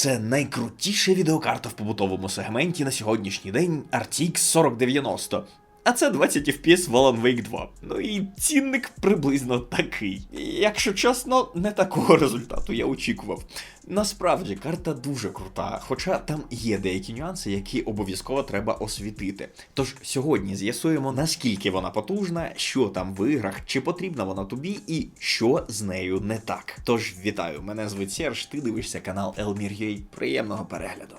Це найкрутіша відеокарта в побутовому сегменті на сьогоднішній день RTX 4090. А це 20 FPS в Alan Wake 2. Ну і цінник приблизно такий. Якщо чесно, не такого результату я очікував. Насправді карта дуже крута, хоча там є деякі нюанси, які обов'язково треба освітити. Тож сьогодні з'ясуємо, наскільки вона потужна, що там в іграх, чи потрібна вона тобі і що з нею не так. Тож вітаю, мене звуть Серж, ти дивишся канал Elmir.ua. Приємного перегляду.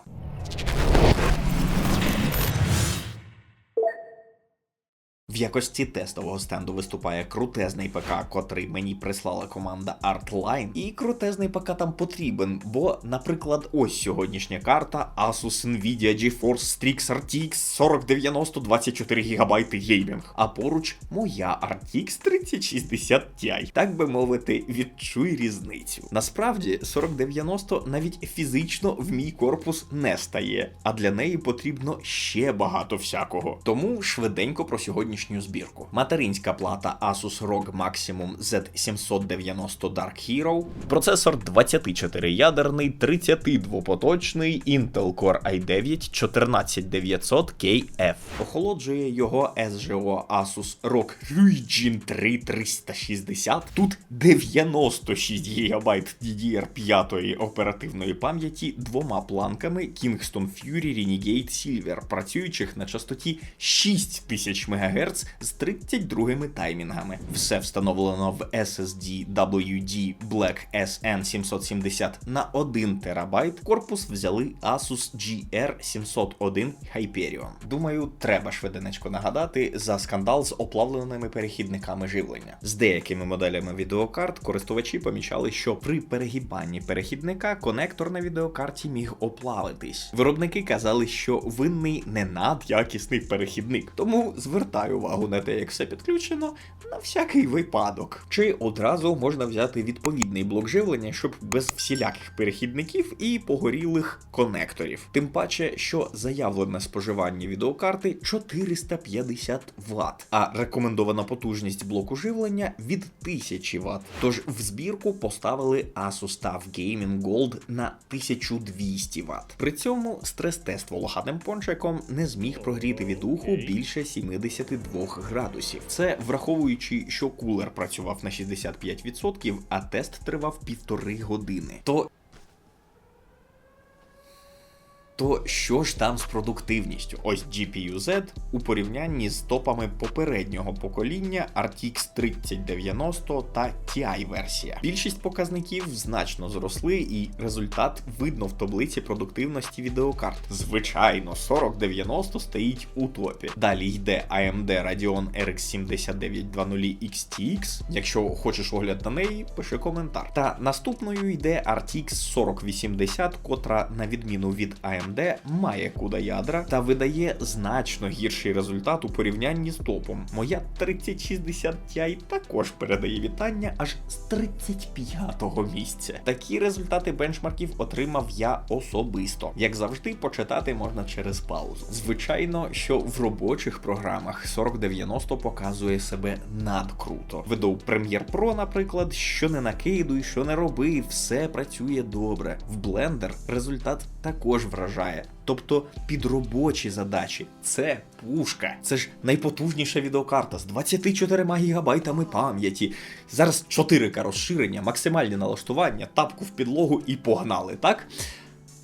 В якості тестового стенду виступає крутезний ПК, котрий мені прислала команда Artline. І крутезний ПК там потрібен, бо, наприклад, ось сьогоднішня карта Asus Nvidia GeForce Strix RTX 4090 24 ГБ геймінг. А поруч моя RTX 3060 Ti. Так би мовити, відчуй різницю. Насправді 4090 навіть фізично в мій корпус не стає, а для неї потрібно ще багато всякого. Тому швиденько про сьогоднішню збірку. Материнська плата Asus ROG Maximum Z790 Dark Hero, процесор 24-ядерний, 32-поточний Intel Core i9 14900KF. Охолоджує його SGO Asus ROG Ryujin 3 360. Тут 96 ГБ DDR5 оперативної пам'яті двома планками Kingston Fury Renegade Silver, працюючих на частоті 6000 МГц з 32 таймінгами. Все встановлено в SSD WD Black SN770 на 1 ТБ. Корпус взяли Asus GR701 Hyperion. Думаю, треба швиденечко нагадати за скандал з оплавленими перехідниками живлення. З деякими моделями відеокарт користувачі помічали, що при перегибанні перехідника конектор на відеокарті міг оплавитись. Виробники казали, що винний не надякісний перехідник, тому звертаю увагу на те, як все підключено, на всякий випадок. Чи одразу можна взяти відповідний блок живлення, щоб без всіляких перехідників і погорілих конекторів. Тим паче, що заявлене споживання відеокарти 450 Вт, а рекомендована потужність блоку живлення від 1000 Вт. Тож в збірку поставили Asus TUF Gaming Gold на 1200 Вт. При цьому стрес-тест волохатим пончиком не зміг прогріти від уху більше 72 градусів. Це враховуючи, що кулер працював на 65%, а тест тривав півтори години. То то що ж там з продуктивністю? Ось GPU-Z у порівнянні з топами попереднього покоління RTX 3090 та TI версія. Більшість показників значно зросли, і результат видно в таблиці продуктивності відеокарт. Звичайно, 4090 стоїть у топі. Далі йде AMD Radeon RX 7920 XTX. Якщо хочеш огляд на неї, пиши коментар. Та наступною йде RTX 4080, котра, на відміну від AMD, AMD має куда ядра та видає значно гірший результат у порівнянні з топом. Моя 3060 Ti також передає вітання аж з 35-го місця. Такі результати бенчмарків отримав я особисто. Як завжди, почитати можна через паузу. Звичайно, що в робочих програмах 4090 показує себе надкруто. Веду Premiere Pro, наприклад, що не накидуй, що не роби, все працює добре. В Blender результат також вражає. Тобто під робочі задачі це пушка. Це ж найпотужніша відеокарта з 24 гігабайтами пам'яті. Зараз 4К розширення, максимальне налаштування, тапку в підлогу і погнали, так?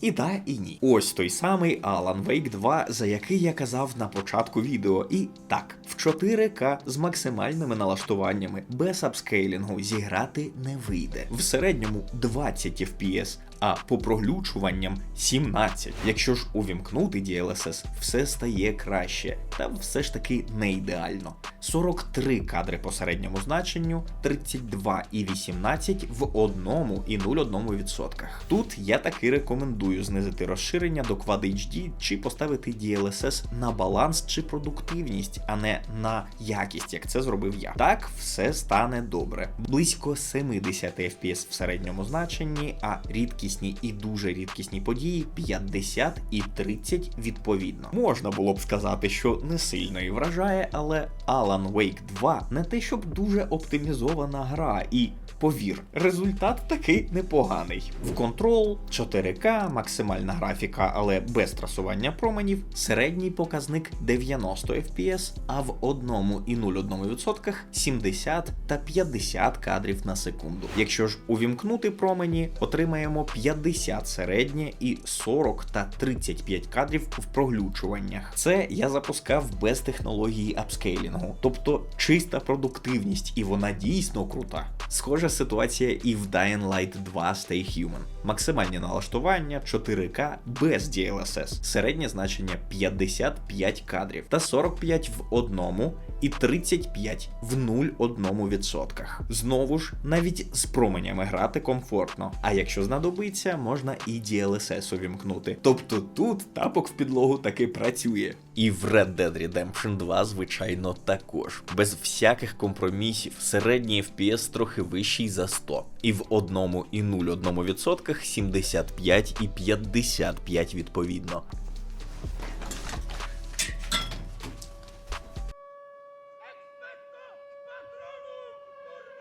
І да, і ні. Ось той самий Alan Wake 2, за який я казав на початку відео. І так, в 4К з максимальними налаштуваннями, без апскейлінгу зіграти не вийде. В середньому 20 FPS, а по проглючуванням 17. Якщо ж увімкнути DLSS, все стає краще, та все ж таки не ідеально. 43 кадри по середньому значенню, 32 і 18 в 1 і 0,1%. Тут я таки рекомендую знизити розширення до Quad HD чи поставити DLSS на баланс чи продуктивність, а не на якість, як це зробив я. Так все стане добре. Близько 70 FPS в середньому значенні, а рідкість рідкісні і дуже рідкісні події 50 і 30 відповідно. Можна було б сказати, що не сильно і вражає, але Alan Wake 2 не те, щоб дуже оптимізована гра, і повір, результат таки непоганий. В Control 4К, максимальна графіка, але без трасування променів, середній показник 90 FPS, а в 1,01% 70 та 50 кадрів на секунду. Якщо ж увімкнути промені, отримаємо 50 середнє і 40 та 35 кадрів в проглючуваннях. Це я запускав без технології апскейлінгу, тобто чиста продуктивність, і вона дійсно крута. Схожа ситуація і в Dying Light 2 Stay Human. Максимальні налаштування 4К без DLSS, середнє значення 55 кадрів та 45 в одному і 35 в 0,1%. Знову ж, навіть з променями грати комфортно. А якщо знадобиться, можна і DLSS увімкнути. Тобто тут тапок в підлогу таки працює. І в Red Dead Redemption 2, звичайно, також. Без всяких компромісів, середній FPS трохи вищий за 100. І в 1,01% 75 і 55 відповідно.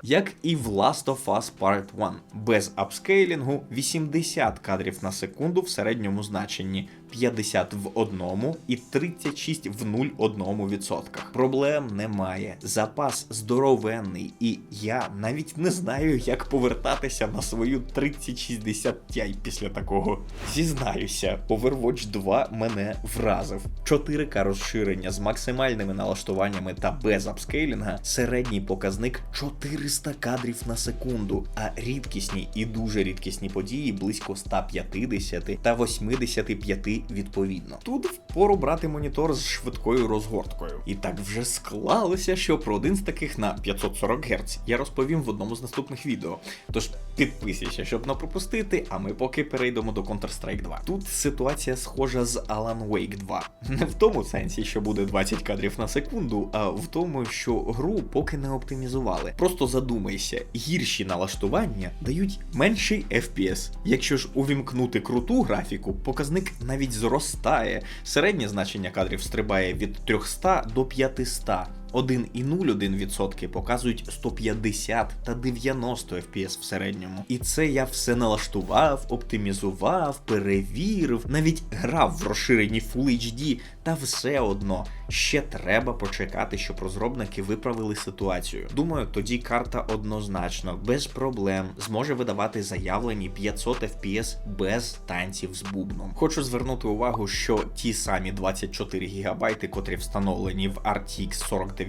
Як і в Last of Us Part 1, без апскейлінгу 80 кадрів на секунду в середньому значенні, 50 в одному і 36 в 0,1%. Проблем немає. Запас здоровенний, і я навіть не знаю, як повертатися на свою 3060 Ti після такого. Зізнаюся, Overwatch 2 мене вразив. 4К розширення з максимальними налаштуваннями та без апскейлінга, середній показник 400 кадрів на секунду, а рідкісні і дуже рідкісні події близько 150 та 85 відповідно. Тут впору брати монітор з швидкою розгорткою. І так вже склалося, що про один з таких на 540 Гц я розповім в одному з наступних відео. Тож підписуйся, щоб не пропустити, а ми поки перейдемо до Counter-Strike 2. Тут ситуація схожа з Alan Wake 2. Не в тому сенсі, що буде 20 кадрів на секунду, а в тому, що гру поки не оптимізували. Просто задумайся, гірші налаштування дають менший FPS. Якщо ж увімкнути круту графіку, показник навіть зростає. Середнє значення кадрів стрибає від 300 до 500. 1,01% показують 150 та 90 FPS в середньому. І це я все налаштував, оптимізував, перевірив, навіть грав в розширенні Full HD, та все одно ще треба почекати, щоб розробники виправили ситуацію. Думаю, тоді карта однозначно, без проблем, зможе видавати заявлені 500 FPS без танців з бубном. Хочу звернути увагу, що ті самі 24 ГБ, котрі встановлені в RTX 4090,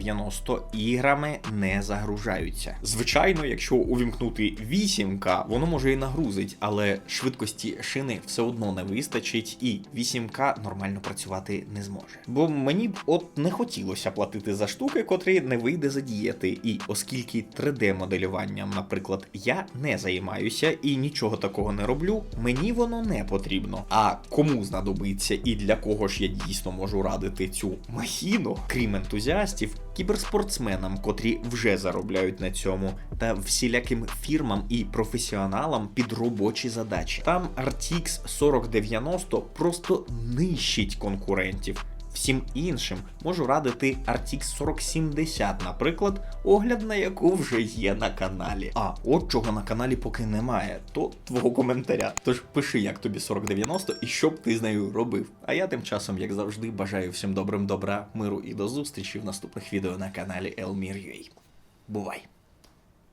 іграми не загружаються. Звичайно, якщо увімкнути 8К, воно може і нагрузить, але швидкості шини все одно не вистачить, і 8К нормально працювати не зможе. Бо мені б от не хотілося платити за штуки, котрі не вийде задіяти. І оскільки 3D-моделюванням, наприклад, я не займаюся і нічого такого не роблю, мені воно не потрібно. А кому знадобиться і для кого ж я дійсно можу радити цю махіну, крім ентузіастів, кіберспортсменам, котрі вже заробляють на цьому, та всіляким фірмам і професіоналам під робочі задачі. Там RTX 4090 просто нищить конкурентів. Всім іншим можу радити RTX 4070, наприклад, огляд на яку вже є на каналі. А от чого на каналі поки немає, то твого коментаря. Тож пиши, як тобі 4090 і що б ти з нею робив. А я тим часом, як завжди, бажаю всім добрим добра, миру і до зустрічі в наступних відео на каналі Elmir.ua. Бувай!